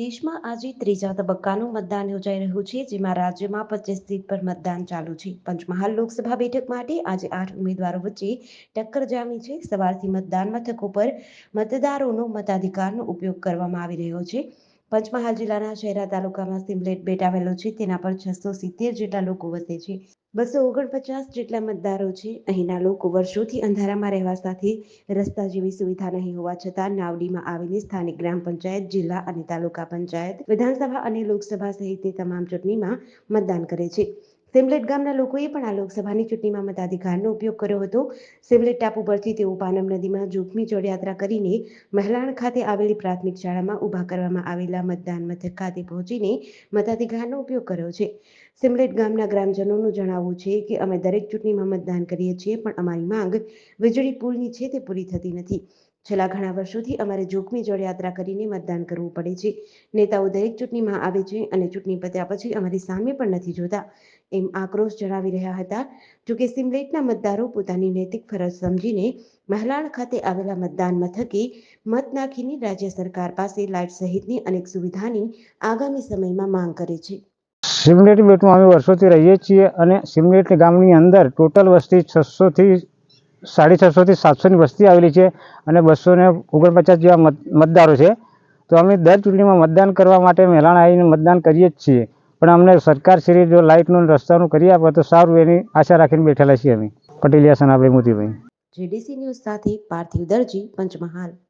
દેશમાં આજે ત્રીજા તબક્કાનું મતદાન યોજાઈ રહ્યું છે, જેમાં રાજ્યમાં પચીસ સીટ પર મતદાન ચાલુ છે. પંચમહાલ લોકસભા બેઠક માટે આજે આઠ ઉમેદવારો વચ્ચે ટક્કર જામી છે. સવારથી મતદાન મથકો પર મતદારોનો મતાધિકારનો ઉપયોગ કરવામાં આવી રહ્યો છે. પંચમહાલ જિલ્લાના શહેરા તાલુકામાં સિમલેટ બેટ આવેલો છે. તેના પર છસો સિત્તેર જેટલા લોકો વસે છે. બસો ઓગણપચાસ જેટલા મતદારો છે. અહીંના લોકો વર્ષોથી અંધારામાં રહેવા સાથે રસ્તા જેવી સુવિધા નહીં હોવા છતાં નાવડીમાં આવેલી સ્થાનિક ગ્રામ પંચાયત, જિલ્લા અને તાલુકા પંચાયત, વિધાનસભા અને લોકસભા સહિત તમામ ચૂંટણીમાં મતદાન કરે છે. સિમલેટ ગામના લોકોએ પણ આ લોકસભાની ચૂંટણીમાં મતાધિકારનો ઉપયોગ કર્યો હતો. સિમલેટ ટાપુ પરથી તેઓ પાનમ નદીમાં જોખમી જળયાત્રા કરીને મહેલાણ ખાતે આવેલી પ્રાથમિક શાળામાં ઊભા કરવામાં આવેલા મતદાન મથક ખાતે પહોંચીને મતાધિકારનો ઉપયોગ કર્યો છે. સિમલેટ ગામના ગ્રામજનોનું જણાવવું છે કે અમે દરેક ચૂંટણીમાં મતદાન કરીએ છીએ, પણ અમારી માંગ વીજળી પુલની છે તે પૂરી થતી નથી. છેલ્લા ઘણા વર્ષોથી અમારે જોખમી જળયાત્રા કરીને મતદાન કરવું પડે છે. નેતાઓ દરેક ચૂંટણીમાં આવે છે અને ચૂંટણી પત્યા પછી અમારી સામે પણ નથી જોતા. એમ આક્રોશ જણાવી રહ્યા હતા. જોકે સિમલેટના મતદારો પોતાની નૈતિક ફરજ સમજીને મહેલાણ ખાતે આવેલા મતદાન મથકે મત નાખીને રાજ્ય સરકાર પાસે લાઇટ સહિતની અનેક સુવિધાની આગામી સમયમાં માંગ કરે છે. સિમલેટ બેટમાં અમે વર્ષોથી રહીએ છીએ અને સિમલેટ ગામની અંદર ટોટલ વસ્તી છસોથી સાડી છસોથી સાતસોની વસ્તી આવેલી છે અને બસો ને ઓગણપચાસ જેવા મત, મતદારો છે. તો અમે દર ચૂંટણીમાં મતદાન કરવા માટે મહેલાણ આવીને મતદાન કરીએ જ છીએ. પણ અમને સરકાર શ્રી જો લાઇટનું રસ્તાનું કરી આપે તો સારું એની આશા રાખીને બેઠેલા છીએ અમે. પટેલિયા સનાભાઈ મોતીભાઈ. જીડીસી ન્યૂઝ સાથે પાર્થિવ દરજી, પંચમહાલ.